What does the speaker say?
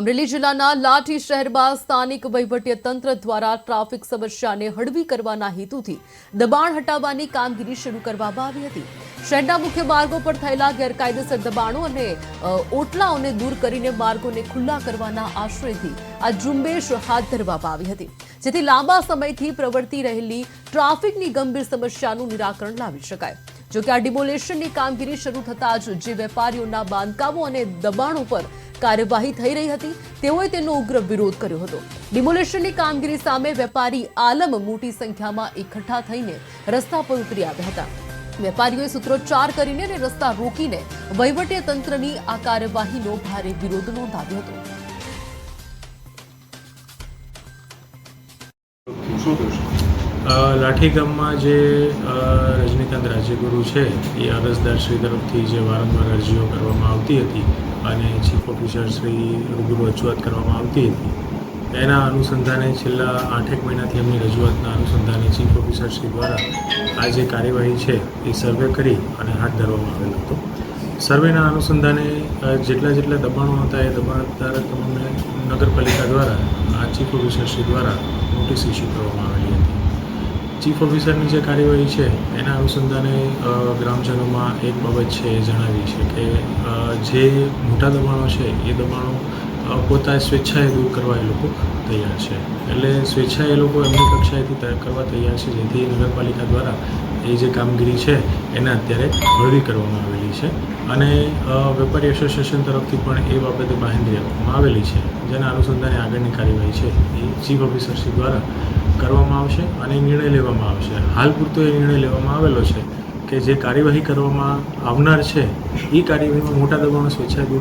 અમરેલી જિલ્લાના લાઠી શહેરમાં સ્થાનિક તંત્ર દ્વારા ટ્રાફિક સમસ્યાને હળવી કરવાના હેતુથી દબાણ હટાવવાની કામગીરી શરૂ કરવામાં આવી હતી. શહેરના મુખ્ય માર્ગો પર થયેલા ગેરકાયદેસર દબાણો અને ઓટલાઓને દૂર કરીને માર્ગોને ખુલ્લા કરવાના આશ્રયથી આ ઝુંબેશ હાથ ધરવામાં આવી હતી. જેથી લાંબા સમયથી પ્રવર્તી રહેલી ટ્રાફિકની ગંભીર સમસ્યાનું નિરાકરણ લાવી શકાય. જોકે આ ડિમોલેશનની કામગીરી શરૂ થતાં જ જે વેપારીઓના બાંધકામો અને દબાણો પર કાર્યવાહી થઈ રહી હતી. તેઓએ તેનો ઉગ્ર વિરોધ કર્યો હતો. ડિમોલેશનની કામગીરી સામે વેપારી આલમ મોટી સંખ્યામાં એકઠા થઈને રસ્તા પર ઉતરી આવ્યા હતા. વેપારીઓએ સૂત્રોચ્ચાર કરીને અને રસ્તા રોકીને વહીવટી તંત્રની આ કાર્યવાહીનો ભારે વિરોધ નોંધાવ્યો હતો. શું થયું? લાઠી ગામમાં જે રજનીકાંત રાજ્યગુરુ છે, એ અરજદાર શ્રી તરફથી જે વારંવાર અરજીઓ કરવામાં આવતી હતી અને ચીફ ઓફિસર શ્રી રૂબરૂ રજૂઆત કરવામાં આવતી હતી. એના અનુસંધાને છેલ્લા આઠેક મહિનાથી એમની રજૂઆતના અનુસંધાને ચીફ ઓફિસર શ્રી દ્વારા આ જે કાર્યવાહી છે, એ સર્વે કરી અને હાથ ધરવામાં આવેલો હતો. સર્વેના અનુસંધાને જેટલા જેટલા દબાણો હતા, એ દબાણ દ્વારા તમને નગરપાલિકા દ્વારા, આ ચીફ ઓફિસર શ્રી દ્વારા નોટિસ ઇસ્યુ કરવામાં આવેલી હતી. ચીફ ઓફિસરની જે કાર્યવાહી છે, એના અનુસંધાને ગ્રામજનોમાં એક બાબત છે એ જણાવી છે કે જે મોટા દબાણો છે એ દબાણો પોતા સ્વેચ્છાએ દૂર કરવા એ લોકો તૈયાર છે. એટલે સ્વેચ્છાએ એ લોકો એમની કક્ષાએથી કરવા તૈયાર છે, જેથી નગરપાલિકા દ્વારા એ જે કામગીરી છે, એને અત્યારે હળવી કરવામાં આવેલી છે. અને વેપારી એસોસિએશન તરફથી પણ એ બાબતે બાહેંધરી આપવામાં આવેલી છે. જેના અનુસંધાને આગળની કાર્યવાહી છે એ ચીફ ઓફિસરશ્રી દ્વારા કરવામાં આવશે અને નિર્ણય લેવામાં આવશે. હાલ પૂરતો એ નિર્ણય લેવામાં આવેલો છે કે જે કાર્યવાહી કરવામાં આવનાર છે, એ કાર્યવાહીમાં મોટા દબાણો સ્વેચ્છાએ દૂર